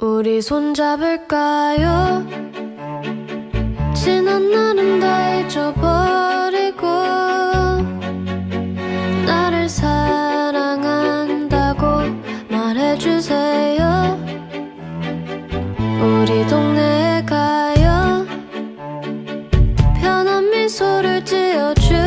우리 손잡을까요? 지난 날은 다 잊어버리고 나를 사랑한다고 말해주세요. 우리 동네에 가요. 편한 미소를 지어주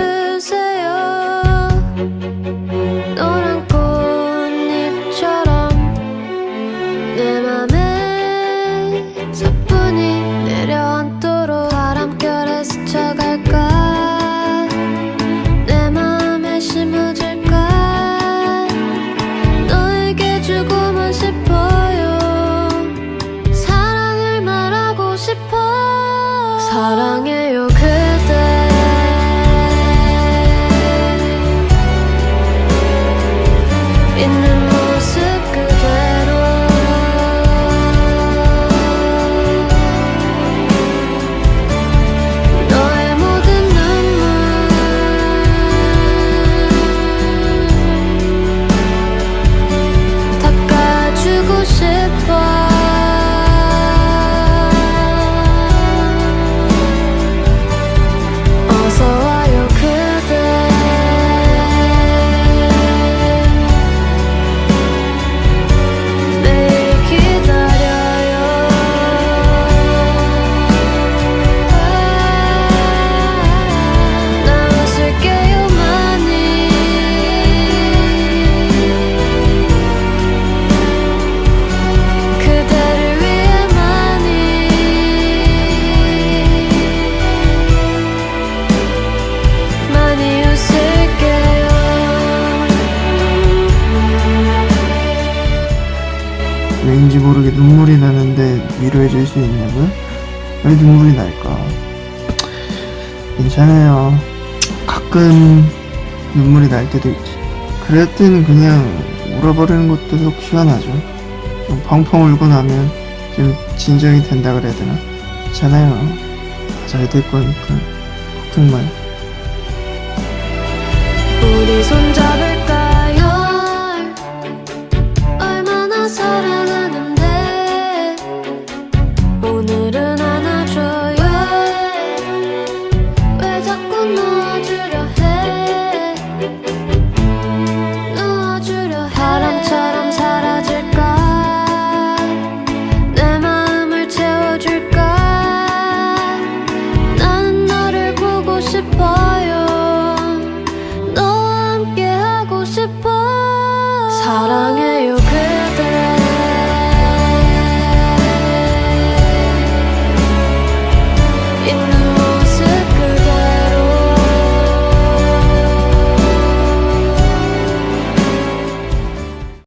사랑해요 그대 왠지 모르게 눈물이 나는데 위로해 줄 수 있냐고요? 왜 눈물이 날까? 괜찮아요. 가끔 눈물이 날 때도 있지. 그럴 때는 그냥 울어버리는 것도 속 시원하죠. 좀 펑펑 울고 나면 좀 진정이 된다 그래야 되나? 괜찮아요. 잘 될 거니까 걱정 마요. 우리 손